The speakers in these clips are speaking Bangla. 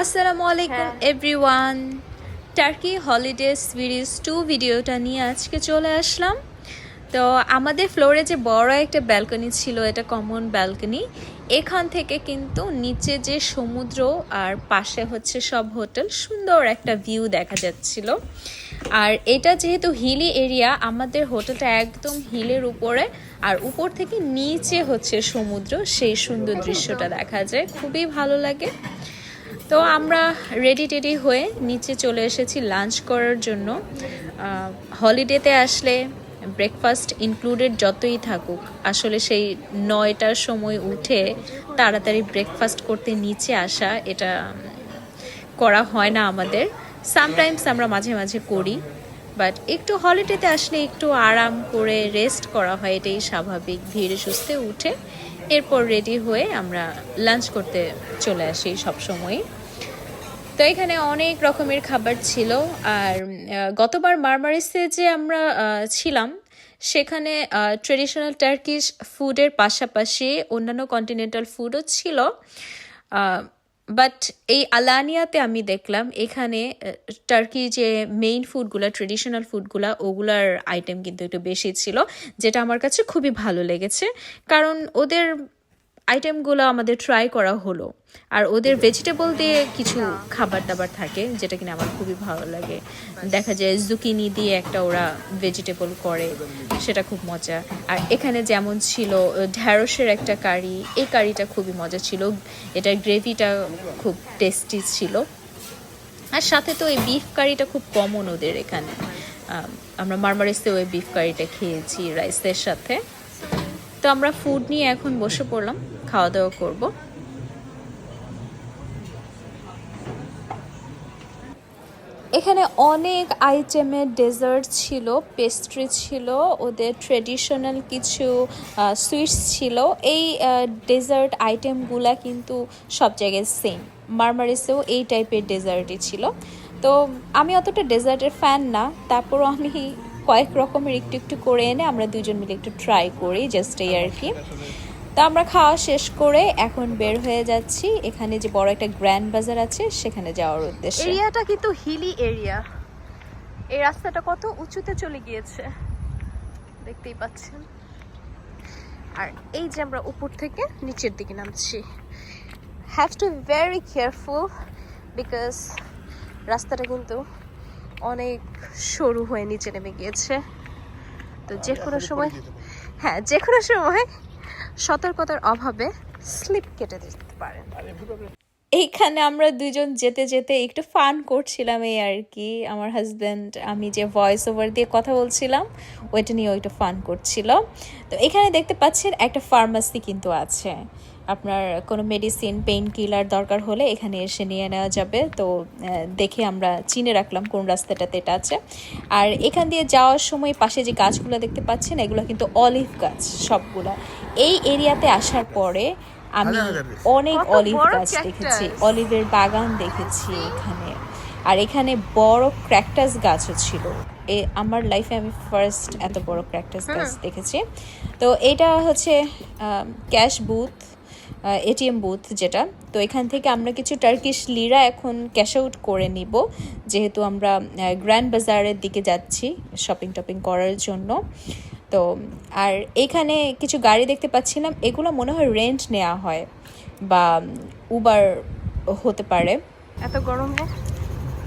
আসসালামু আলাইকুম। Everyone Turkey holiday series two ভিডিওটা নিয়ে আজকে চলে আসলাম। তো আমাদের ফ্লোরে যে বড় একটা ব্যালকনি ছিল এটা কমন ব্যালকনি এখান থেকে কিন্তু নিচে যে সমুদ্র আর পাশে হচ্ছে সব হোটেল সুন্দর একটা ভিউ দেখা যাচ্ছিল। আর এটা যেহেতু হিলি এরিয়া আমাদের হোটেলটা একদম হিলের উপরে আর উপর থেকে নিচে হচ্ছে সমুদ্র সেই সুন্দর দৃশ্যটা দেখা যায়। খুবই ভালো লাগে। তো আমরা রেডি টেডি হয়ে নিচে চলে এসেছি লাঞ্চ করার জন্য। হলিডেতে আসলে ব্রেকফাস্ট ইনক্লুডেড যতই থাকুক, আসলে সেই নয়টার সময় উঠে তাড়াতাড়ি ব্রেকফাস্ট করতে নিচে আসা, এটা করা হয় না আমাদের। সামটাইমস আমরা মাঝে মাঝে করি বাট একটু হলিডেতে আসলে একটু আরাম করে রেস্ট করা হয়, এটাই স্বাভাবিক। ধীরে সুস্থে উঠে এরপর রেডি হয়ে আমরা লাঞ্চ করতে চলে আসি সব সময় তো এখানে অনেক রকমের খাবার ছিল আর গতবার মারমারিসে যে আমরা ছিলাম, সেখানে ট্রেডিশনাল টার্কিশ ফুডের পাশাপাশি অন্যান্য কন্টিনেন্টাল ফুডও ছিল। বাট এই আলানিয়াতে আমি দেখলাম, এখানে টার্কি যে মেইন ফুডগুলো ট্রেডিশনাল ফুডগুলো ওগুলার আইটেম কিন্তু একটু বেশি ছিল, যেটা আমার কাছে খুবই ভালো লেগেছে। কারণ ওদের আইটেমগুলো আমাদের ট্রাই করা হলো। আর ওদের ভেজিটেবল দিয়ে কিছু খাবার দাবার থাকে, যেটা কিনা আমার খুবই ভালো লাগে। দেখা যায় জুকিনি দিয়ে একটা ওরা ভেজিটেবল করে, সেটা খুব মজা। আর এখানে যেমন ছিল ঢ্যাঁড়সের একটা কারি, এই কারিটা খুবই মজা ছিল। এটার গ্রেভিটা খুব টেস্টি ছিল। আর সাথে তো এই বিফ কারিটা খুব কমন ওদের এখানে। আমরা মারমারিসেও ওই বিফ কারিটা খেয়েছি রাইসের সাথে। তো আমরা ফুড নিয়ে এখন বসে পড়লাম। খাওয়া দাওয়া করব। এখানে অনেক আইটেমের ডেজার্ট ছিল, পেস্ট্রি ছিল, ওদের ট্রেডিশনাল কিছু সুইটস ছিল। এই ডেজার্ট আইটেমগুলা কিন্তু সব জায়গায় সেম মারমারিসেও এই টাইপের ডেজার্টই ছিল। তো আমি অতটা ডেজার্টের ফ্যান না, তারপরও আমি কয়েক রকমের একটু একটু করে এনে আমরা দুজন মিলে একটু ট্রাই করি জাস্ট এই আর কি। তো আমরা খাওয়া শেষ করে এখন বের হয়ে যাচ্ছি। এখানে যে বড় একটা গ্র্যান্ড বাজার আছে সেখানে যাওয়ার উদ্দেশ্যে। এরিয়াটা কিন্তু হিলি এরিয়া। এই রাস্তাটা কত উঁচুতে চলে গিয়েছে দেখতেই পাচ্ছেন। আর এই যে আমরা উপর থেকে নিচের দিকে নামছি। Have to very careful because রাস্তাটা কিন্তু অনেক সরু হয়ে নিচে নেমে গিয়েছে। তো যে কোনো সময় হ্যাঁ যে কোনো সময় সতর্কতার অভাবে স্লিপ কেটে দিতে পারেন। এইখানে আমরা দুজন যেতে যেতে একটু ফান করছিলাম এই আর কি। আমার হাজব্যান্ড আমি যে ভয়েস ওভার দিয়ে কথা বলছিলাম, ওইটা নিয়ে ওইটা ফান করছিল। তো এখানে দেখতে পাচ্ছেন একটা ফার্মাসি কিন্তু আছে। আপনার কোনো মেডিসিন পেইন কিলার দরকার হলে এখানে এসে নিয়ে নেওয়া যাবে। তো দেখে আমরা চিনে রাখলাম কোন রাস্তাটাতে এটা আছে। আর এখান দিয়ে যাওয়ার সময় পাশে যে গাছগুলো দেখতে পাচ্ছেন এগুলো কিন্তু অলিভ গাছ সবগুলা। এই এরিয়াতে আসার পরে আমি অনেক অলিভ গাছ দেখেছি। অলিভের বাগান দেখেছি এখানে। আর এখানে বড় ক্র্যাকটাস গাছও ছিল। এ আমার লাইফে আমি ফার্স্ট এত বড় ক্র্যাকটাস গাছ দেখেছি। তো এটা হচ্ছে ক্যাশ বুথ এটিএম বুথ যেটা। তো এখান থেকে আমরা কিছু টার্কিশ লিরা এখন ক্যাশ আউট করে নিব যেহেতু আমরা গ্র্যান্ড বাজারের দিকে যাচ্ছি শপিং টপিং করার জন্য। তো আর এখানে কিছু গাড়ি দেখতে পাচ্ছিলাম এগুলো মনে হয় রেন্ট নেওয়া হয় বা উবার হতে পারে। এত গরমে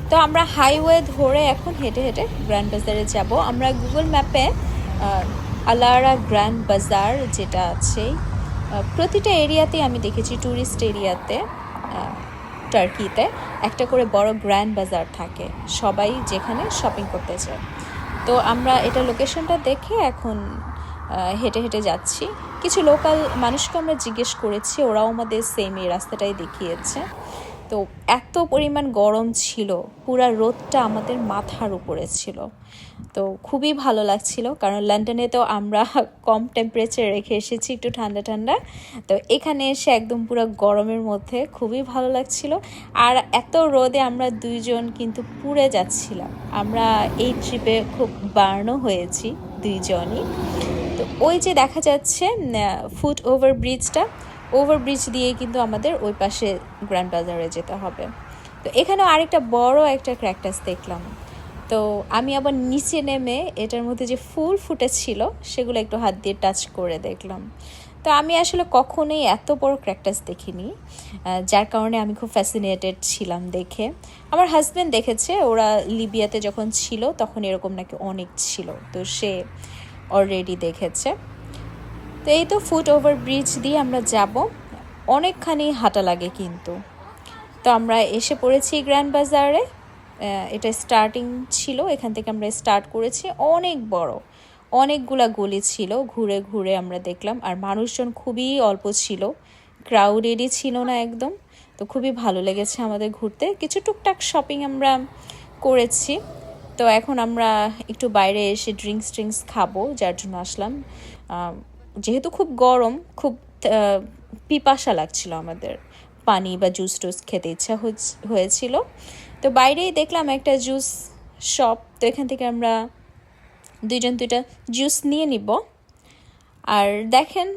তো আমরা হাইওয়ে ধরে এখন হেঁটে হেঁটে গ্র্যান্ড বাজারে যাব। আমরা গুগল ম্যাপে আলারা গ্র্যান্ড বাজার যেটা আছে প্রতিটা এরিয়াতেই আমি দেখেছি ট্যুরিস্ট এরিয়াতে টার্কিতে একটা করে বড় গ্র্যান্ড বাজার থাকে। সবাই যেখানে শপিং করতে চায় তো আমরা এটা লোকেশনটা দেখে এখন হেঁটে হেঁটে যাচ্ছি। কিছু লোকাল মানুষকে আমরা জিজ্ঞেস করেছি, ওরাও আমাদের সেম এই রাস্তাটাই দেখিয়েছে। তো এত পরিমাণ গরম ছিল, পুরা রোদটা আমাদের মাথার উপরে ছিল। তো খুবই ভালো লাগছিল, কারণ লন্ডনে তো আমরা কম টেম্পারেচার রেখে এসেছি একটু ঠান্ডা ঠান্ডা। তো এখানে এসে একদম পুরো গরমের মধ্যে খুবই ভালো লাগছিল। আর এত রোদে আমরা দুইজন কিন্তু পুড়ে যাচ্ছিলাম। আমরা এই ট্রিপে খুব বার্নও হয়েছি দুইজনই। তো ওই যে দেখা যাচ্ছে ফুট ওভার ব্রিজটা ওভারব্রিজ দিয়ে কিন্তু আমাদের ওই পাশে গ্র্যান্ড বাজারে যেতে হবে। তো এখানে আরেকটা বড় একটা ক্র্যাকটাস দেখলাম। তো আমি আবার নিচে নেমে এটার মধ্যে যে ফুল ফুটেছিল সেগুলো একটু হাত দিয়ে টাচ করে দেখলাম। তো আমি আসলে কখনোই এত বড় ক্র্যাকটাস দেখিনি যার কারণে আমি খুব ফ্যাসিনেটেড ছিলাম দেখে। আমার হাজব্যান্ড দেখেছে, ওরা লিবিয়াতে যখন ছিল, তখন এরকম নাকি অনেক ছিল। তো সে অলরেডি দেখেছে। তো এই তো ফুট ওভার ব্রিজ দিয়ে আমরা যাব। অনেকখানি হাঁটা লাগে কিন্তু। তো আমরা এসে পড়েছি গ্র্যান্ড বাজারে এটা স্টার্টিং ছিল, এখান থেকে আমরা স্টার্ট করেছি। অনেক বড়, অনেকগুলা গলি ছিল, ঘুরে ঘুরে আমরা দেখলাম। আর মানুষজন খুবই অল্প ছিল ক্রাউডেডই ছিল না একদম। তো খুবই ভালো লেগেছে আমাদের ঘুরতে। কিছু টুকটাক শপিং আমরা করেছি। তো এখন আমরা একটু বাইরে এসে ড্রিঙ্কস ট্রিঙ্কস খাব, যার জন্য আসলাম। যেহেতু খুব গরম, খুব পিপাসা লাগছিল আমাদের। পানি বা জুস টুস খেতে ইচ্ছা হয়েছিল। তো বাইরেই দেখলাম একটা জুস শপ তো এখান থেকে আমরা দুইজন দুইটা জুস নিয়ে নিব। আর দেখেন,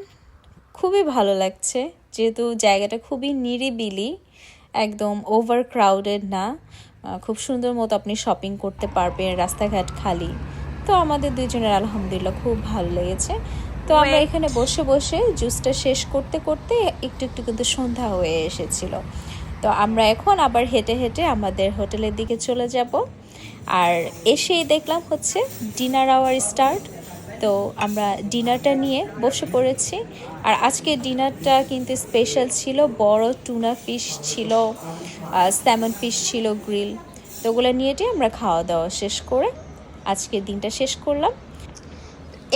খুবই ভালো লাগছে, যেহেতু জায়গাটা খুবই নিরিবিলি, একদম ওভার ক্রাউডেড না খুব সুন্দর মতো আপনি শপিং করতে পারবেন রাস্তাঘাট খালি। তো আমাদের দুইজনের আলহামদুলিল্লাহ খুব ভালো লেগেছে। তো আমরা এখানে বসে বসে জুসটা শেষ করতে করতে একটু একটু কিন্তু সন্ধ্যা হয়ে এসেছিল। তো আমরা এখন আবার হেঁটে হেঁটে আমাদের হোটেলের দিকে চলে যাব। আর এসেই দেখলাম হচ্ছে ডিনার আওয়ার স্টার্ট তো আমরা ডিনারটা নিয়ে বসে পড়েছি। আর আজকে ডিনারটা কিন্তু স্পেশাল ছিল বড় টুনা ফিশ ছিল স্যামন ফিশ ছিল গ্রিল তো ওগুলো নিয়ে টিয়ে আমরা খাওয়া দাওয়া শেষ করে আজকের দিনটা শেষ করলাম।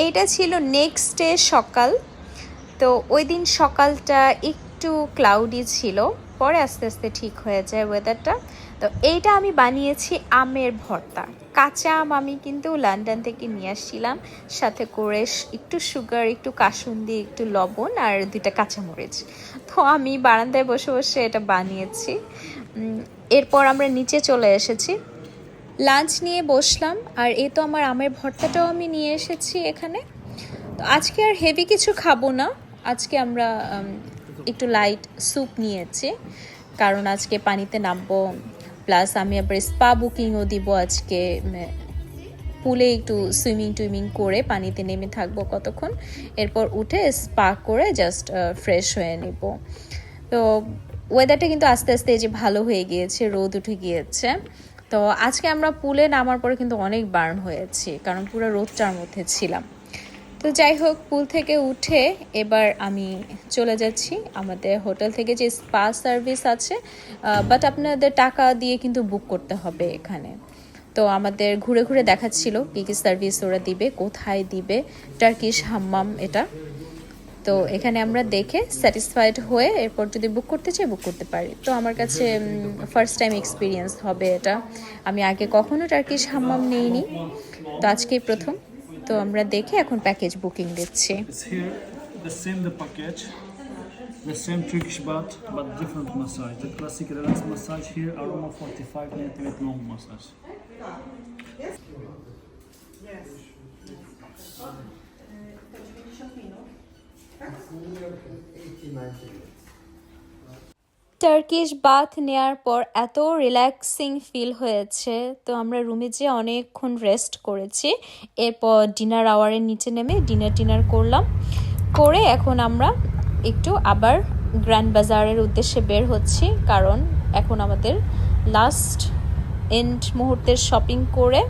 এইটা ছিল নেক্সট ডে সকাল। তো ওই দিন সকালটা একটু ক্লাউডি ছিল, পরে আস্তে আস্তে ঠিক হয়ে যায় ওয়েদারটা তো এইটা আমি বানিয়েছি আমের ভর্তা। কাঁচা আম আমি কিন্তু লন্ডন থেকে নিয়ে আসছিলাম, সাথে করে একটু সুগার একটু কাসুন্দি, একটু লবণ আর দুইটা কাঁচামরিচ। তো আমি বারান্দায় বসে বসে এটা বানিয়েছি। এরপর আমরা নিচে চলে এসেছি। লাঞ্চ নিয়ে বসলাম, আর এ তো আমার আমের ভর্তাটাও আমি নিয়ে এসেছি এখানে। তো আজকে আর হেভি কিছু খাব না। আজকে আমরা একটু লাইট স্যুপ নিয়েছি, কারণ আজকে পানিতে নামবো। প্লাস আমি আবার স্পা বুকিংও দিব আজকে পুলে একটু সুইমিং টুইমিং করে পানিতে নেমে থাকব কতক্ষণ। এরপর উঠে স্পা করে জাস্ট ফ্রেশ হয়ে নিব। তো ওয়েদারটা কিন্তু আস্তে আস্তে এই যে ভালো হয়ে গিয়েছে, রোদ উঠে গিয়েছে। তো আজকে আমরা পুলে নামার পরে কিন্তু অনেক বার্ন হয়েছি, কারণ পুরো রোদটার মধ্যে ছিলাম। তো যাই হোক, পুল থেকে উঠে এবার আমি চলে যাচ্ছি। আমাদের হোটেল থেকে যে স্পা সার্ভিস আছে বাট আপনাদের টাকা দিয়ে কিন্তু বুক করতে হবে এখানে। তো আমাদের ঘুরে ঘুরে দেখাচ্ছিল কী কী সার্ভিস ওরা দিবে, কোথায় দিবে টার্কিশ হাম্মাম এটা। তো এখানে আমরা দেখে স্যাটিসফাইড হয়ে এরপর যদি বুক করতে চাই বুক করতে পারি। তো আমার কাছে ফার্স্ট টাইম এক্সপিরিয়েন্স হবে এটা। আমি আগে কখনো টার্কিশ হাম্মাম নেইনি। তো আজকেই প্রথম। তো আমরা দেখে এখন প্যাকেজ বুকিং দিচ্ছি। টার্কিশ বাথ নেয়ার পর এত রিল্যাক্সিং ফিল হয়েছে, তো আমরা রুমে যেয়ে অনেকক্ষণ রেস্ট করেছি, এরপর ডিনার আওয়ারের নিচে নেমে ডিনার টিনার করলাম। করে এখন আমরা একটু আবার গ্র্যান্ড বাজারের উদ্দেশ্যে বের হচ্ছি, কারণ এখন আমাদের লাস্ট এন্ড মুহূর্তের শপিং করে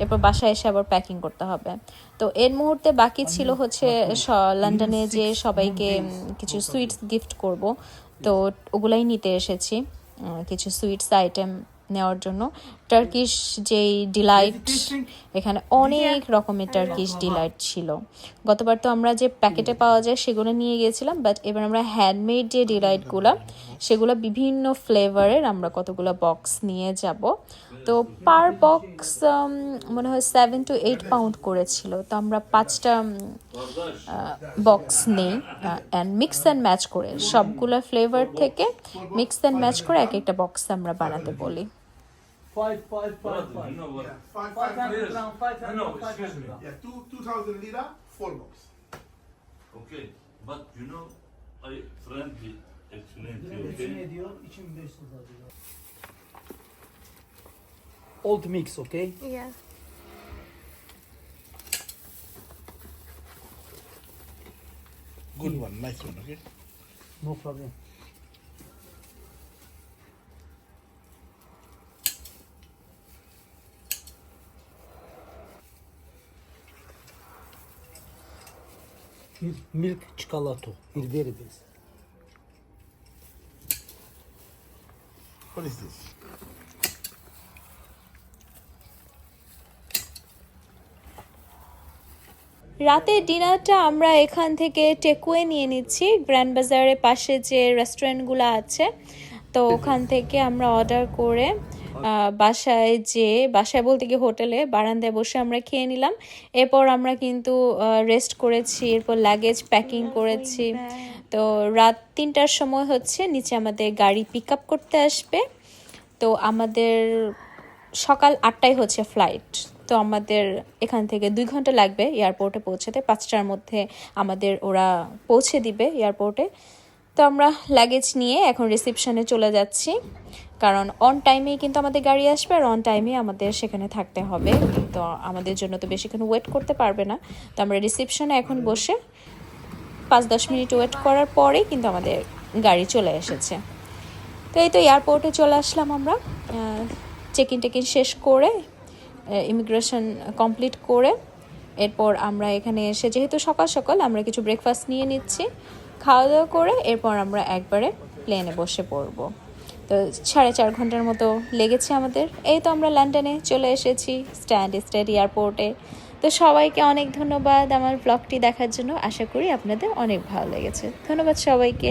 এরপর বাসায় এসে আবার প্যাকিং করতে হবে। তো এর মুহূর্তে বাকি ছিল হচ্ছে লন্ডনে যে সবাইকে কিছু সুইটস গিফট করব। তো ওগুলাই নিতে এসেছি কিছু সুইটস আইটেম নেওয়ার জন্য। টার্কিশ যেই ডিলাইট এখানে অনেক রকমের টার্কিশ ডিলাইট ছিল। গতবার তো আমরা যে প্যাকেটে পাওয়া যায় সেগুলো নিয়ে গিয়েছিলাম বাট এবার আমরা হ্যান্ডমেড যে ডিলাইটগুলো সেগুলো বিভিন্ন ফ্লেভারের আমরা কতগুলো বক্স নিয়ে যাব। তো পার বক্স মনে হয় সেভেন টু এইট পাউন্ড করেছিল তো আমরা পাঁচটা বক্স নেই অ্যান্ড মিক্স অ্যান্ড ম্যাচ করে সবগুলো ফ্লেভার থেকে মিক্স অ্যান্ড ম্যাচ করে এক একটা বক্স আমরা বানাতে বলি alıyor. Old mix, okay? Yeah. Good one, nice one, okay? No problem. Mil- Milk çikolata. Bir very best. What is this? রাতের ডিনারটা আমরা এখান থেকে টেকুয়ে নিয়ে নিচ্ছি। গ্র্যান্ড বাজারের পাশে যে রেস্টুরেন্টগুলো আছে, তো ওখান থেকে আমরা অর্ডার করে বাসায় যে বাসায় বলতে কি হোটেলে, বারান্দায় বসে আমরা খেয়ে নিলাম। এরপর আমরা কিন্তু রেস্ট করেছি, এরপর লাগেজ প্যাকিং করেছি। তো রাত তিনটার সময় হচ্ছে, নিচে আমাদের গাড়ি পিক আপ করতে আসবে। তো আমাদের সকাল আটটায় হচ্ছে ফ্লাইট তো আমাদের এখান থেকে দুই ঘণ্টা লাগবে এয়ারপোর্টে পৌঁছাতে। পাঁচটার মধ্যে আমাদের ওরা পৌঁছে দিবে এয়ারপোর্টে। তো আমরা লাগেজ নিয়ে এখন রিসেপশনে চলে যাচ্ছি। কারণ অন টাইমেই কিন্তু আমাদের গাড়ি আসবে আর অন টাইমে আমাদের সেখানে থাকতে হবে। তো আমাদের জন্য তো বেশিক্ষণ ওয়েট করতে পারবে না। তো আমরা রিসেপশনে এখন বসে পাঁচ দশ মিনিট ওয়েট করার পরেই কিন্তু আমাদের গাড়ি চলে এসেছে। তো এই তো এয়ারপোর্টে চলে আসলাম আমরা। চেক ইন টেকিন শেষ করে ইমিগ্রেশন কমপ্লিট করে এরপর আমরা এখানে এসে, যেহেতু সকাল সকাল, আমরা কিছু ব্রেকফাস্ট নিয়ে নিচ্ছি খাওয়া দাওয়া করে এরপর আমরা একবারে প্লেনে বসে পড়ব। তো সাড়ে চার ঘণ্টার মতো লেগেছে আমাদের। এই তো আমরা লন্ডনে চলে এসেছি স্ট্যান্ড স্টেড এয়ারপোর্টে তো সবাইকে অনেক ধন্যবাদ আমার ব্লগটি দেখার জন্য। আশা করি আপনাদের অনেক ভালো লেগেছে। ধন্যবাদ সবাইকে।